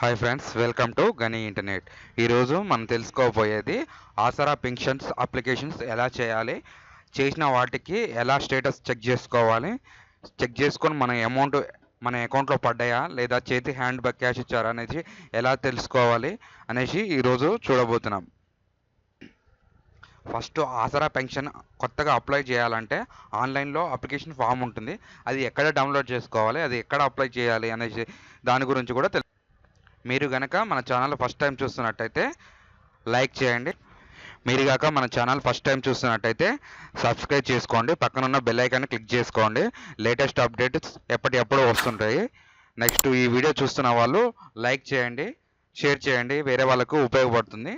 Hi friends welcome to Gani internet. ఈరోజు మనం తెలుసుకోబోయేది ఆసరా pensions applications ఎలా చేయాలి చేసిన వాటికి ఎలా స్టేటస్ చెక్ చేసుకోవాలి చెక్ చేసుకొని మన అమౌంట్ మన అకౌంట్లో పడ్డాయా లేదా చేతి హ్యాండ్ బ్యాక్ క్యాష్ ఇచ్చారా అనేది ఎలా తెలుసుకోవాలి అనేసి ఈరోజు చూడబోతున్నాం. ఫస్ట్ ఆసరా పెన్షన్ కొత్తగా అప్లై చేయాలంటే ఆన్లైన్లో అప్లికేషన్ ఫామ్ ఉంటుంది. అది ఎక్కడ డౌన్లోడ్ చేసుకోవాలి అది ఎక్కడ అప్లై చేయాలి అనేసి దాని గురించి కూడా మీరు కనుక మన ఛానల్ ఫస్ట్ టైం చూస్తున్నట్టయితే లైక్ చేయండి. మీరు కాక మన ఛానల్ ఫస్ట్ టైం చూస్తున్నట్టయితే సబ్స్క్రైబ్ చేసుకోండి. పక్కన ఉన్న బెల్ ఐకాన్ క్లిక్ చేసుకోండి. లేటెస్ట్ అప్డేట్స్ ఎప్పటికప్పుడు వస్తుంటాయి. నెక్స్ట్ ఈ వీడియో చూస్తున్న వాళ్ళు లైక్ చేయండి షేర్ చేయండి. వేరే వాళ్ళకు ఉపయోగపడుతుంది.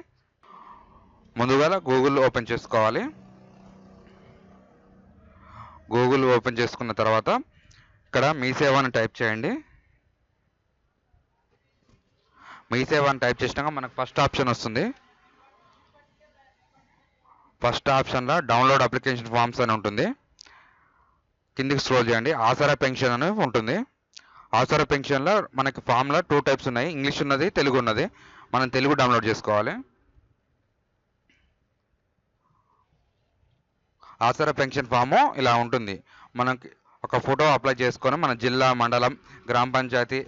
ముందుగా గూగుల్ ఓపెన్ చేసుకోవాలి. గూగుల్ ఓపెన్ చేసుకున్న తర్వాత ఇక్కడ మీ సేవ అని టైప్ చేయండి. మీసేవ అని టైప్ చేసినాక మనకు ఫస్ట్ ఆప్షన్ వస్తుంది. ఫస్ట్ ఆప్షన్లో డౌన్లోడ్ అప్లికేషన్ ఫామ్స్ అని ఉంటుంది. కిందికి స్క్రోల్ చేయండి. ఆసరా పెన్షన్ అని ఉంటుంది. ఆసరా పెన్షన్లో మనకి ఫామ్లో టూ టైప్స్ ఉన్నాయి. ఇంగ్లీష్ ఉన్నది తెలుగు ఉన్నది. మనం తెలుగు డౌన్లోడ్ చేసుకోవాలి. ఆసరా పెన్షన్ ఫాము ఇలా ఉంటుంది. మనకి ఒక ఫోటో అప్లై చేసుకొని మన జిల్లా మండలం గ్రామ పంచాయతీ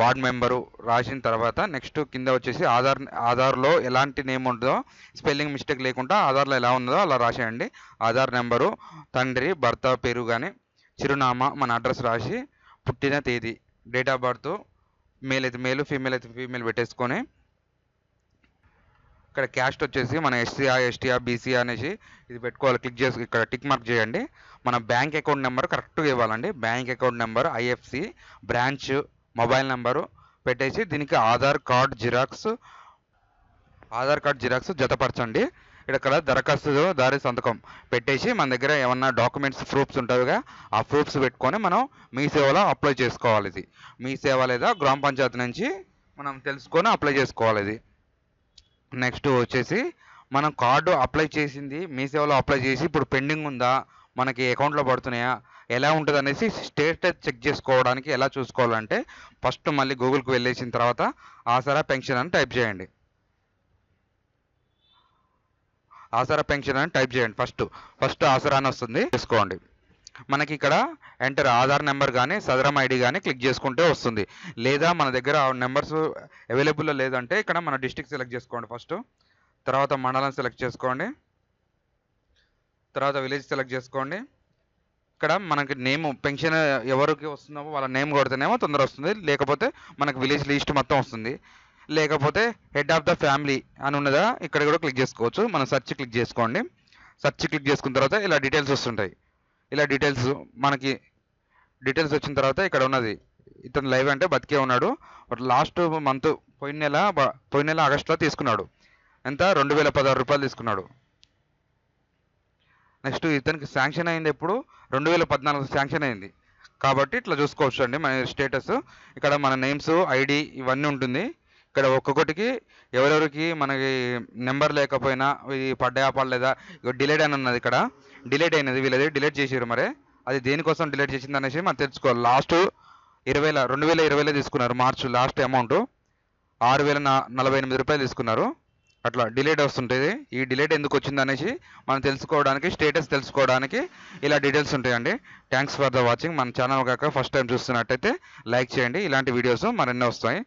వార్డ్ మెంబరు రాసిన తర్వాత నెక్స్ట్ కింద వచ్చేసి ఆధార్ ఆధార్లో ఎలాంటి నేమ్ ఉంటుందో స్పెల్లింగ్ మిస్టేక్ లేకుండా ఆధార్లో ఎలా ఉందో అలా రాసేయండి. ఆధార్ నెంబరు తండ్రి భర్త పేరు కానీ చిరునామా మన అడ్రస్ రాసి పుట్టిన తేదీ డేట్ ఆఫ్ బర్త్ మేల్ అయితే మేలు ఫీమేల్ అయితే ఫీమేల్ పెట్టేసుకొని ఇక్కడ క్యాస్ట్ వచ్చేసి మన ఎస్సీఆ ఎస్టీఆ బీసీ అనేసి ఇది పెట్టుకోవాలి. క్లిక్ చేసి ఇక్కడ టిక్ మార్క్ చేయండి. మన బ్యాంక్ అకౌంట్ నెంబర్ కరెక్ట్గా ఇవ్వాలండి. Bank account number IFC branch mobile number పెట్టేసి దీనికి Aadhaar card xerox Aadhaar card xerox జతపరచండి. ఇక్కడ దరఖాస్తు దారి సంతకం పెట్టేసి మన దగ్గర ఏమన్నా డాక్యుమెంట్స్ ప్రూఫ్స్ ఉంటాయిగా ఆ ప్రూఫ్స్ పెట్టుకొని మనం మీ సేవలో అప్లై చేసుకోవాలి ఇది. మీ సేవ లేదా గ్రామ పంచాయతీ నుంచి మనం తెలుసుకొని అప్లై చేసుకోవాలి. ఇది నెక్స్ట్ వచ్చేసి మనం కార్డు అప్లై చేసింది మీ సేవలో అప్లై చేసి ఇప్పుడు పెండింగ్ ఉందా మనకి అకౌంట్లో పడుతున్నాయా ఎలా ఉంటుంది అనేసి స్టేటస్ చెక్ చేసుకోవడానికి ఎలా చూసుకోవాలంటే ఫస్ట్ మళ్ళీ గూగుల్కి వెళ్ళేసిన తర్వాత ఆసరా పెన్షన్ అని టైప్ చేయండి. ఆసరా పెన్షన్ అని టైప్ చేయండి ఫస్ట్. ఫస్ట్ ఆసరా అని వస్తుంది చేసుకోండి. మనకి ఇక్కడ ఎంటర్ ఆధార్ నెంబర్ కానీ సదరం ఐడి కానీ క్లిక్ చేసుకుంటే వస్తుంది. లేదా మన దగ్గర నెంబర్స్ అవైలబుల్లో లేదంటే ఇక్కడ మన డిస్టిక్ సెలెక్ట్ చేసుకోండి ఫస్ట్. తర్వాత మండలం సెలెక్ట్ చేసుకోండి. తర్వాత విలేజ్ సెలెక్ట్ చేసుకోండి. ఇక్కడ మనకి నేమ్ పెన్షన్ ఎవరికి వస్తుందో వాళ్ళ నేమ్ కొడితేనేమో తొందర వస్తుంది. లేకపోతే మనకి విలేజ్ లిస్ట్ మొత్తం వస్తుంది. లేకపోతే హెడ్ ఆఫ్ ద ఫ్యామిలీ అని ఉన్నదా ఇక్కడ కూడా క్లిక్ చేసుకోవచ్చు. మనం సర్చ్ క్లిక్ చేసుకోండి. సర్చ్ క్లిక్ చేసుకున్న తర్వాత ఇలా డీటెయిల్స్ వస్తుంటాయి. ఇలా డీటెయిల్స్ మనకి డీటెయిల్స్ వచ్చిన తర్వాత ఇక్కడ ఉన్నది. ఇతను లైవ్ అంటే బతికే ఉన్నాడు. లాస్ట్ మంత్ పోయిన నెల పోయిన నెల ఆగస్టులో తీసుకున్నాడు. ఎంత? రెండు వేల పదహారు రూపాయలు తీసుకున్నాడు. నెక్స్ట్ ఇతనికి శాంక్షన్ అయింది ఎప్పుడు? రెండు వేల పద్నాలుగు శాంక్షన్ అయింది. కాబట్టి ఇట్లా చూసుకోవచ్చు అండి మన స్టేటస్ ఇక్కడ మన నేమ్స్ ఐడి ఇవన్నీ ఉంటుంది. ఇక్కడ ఒక్కొక్కటికి ఎవరెవరికి మనకి నెంబర్ లేకపోయినా ఇది పడ్డాయా పడలేదా ఇక డిలేట్ అని ఉన్నది ఇక్కడ. డిలేట్ అయినది వీళ్ళది డిలేట్ చేసారు మరి. అది దేనికోసం డిలేట్ చేసింది అనేసి మనం తెలుసుకోవాలి. లాస్ట్ ఇరవైల రెండు వేల ఇరవైలో తీసుకున్నారు మార్చ్ లాస్ట్ అమౌంట్ ఆరు వేల నా- నలభై ఎనిమిది రూపాయలు తీసుకున్నారు. అట్లా డిలేట్ వస్తుంటుంది. ఈ డిలేట్ ఎందుకు వచ్చింది అనేసి మనం తెలుసుకోవడానికి స్టేటస్ తెలుసుకోవడానికి ఇలా డీటెయిల్స్ ఉంటాయండి. థ్యాంక్స్ ఫర్ ద వాచింగ్ మన ఛానల్ కాక ఫస్ట్ టైం చూస్తున్నట్టయితే లైక్ చేయండి. ఇలాంటి వీడియోస్ మరెన్నో వస్తాయి.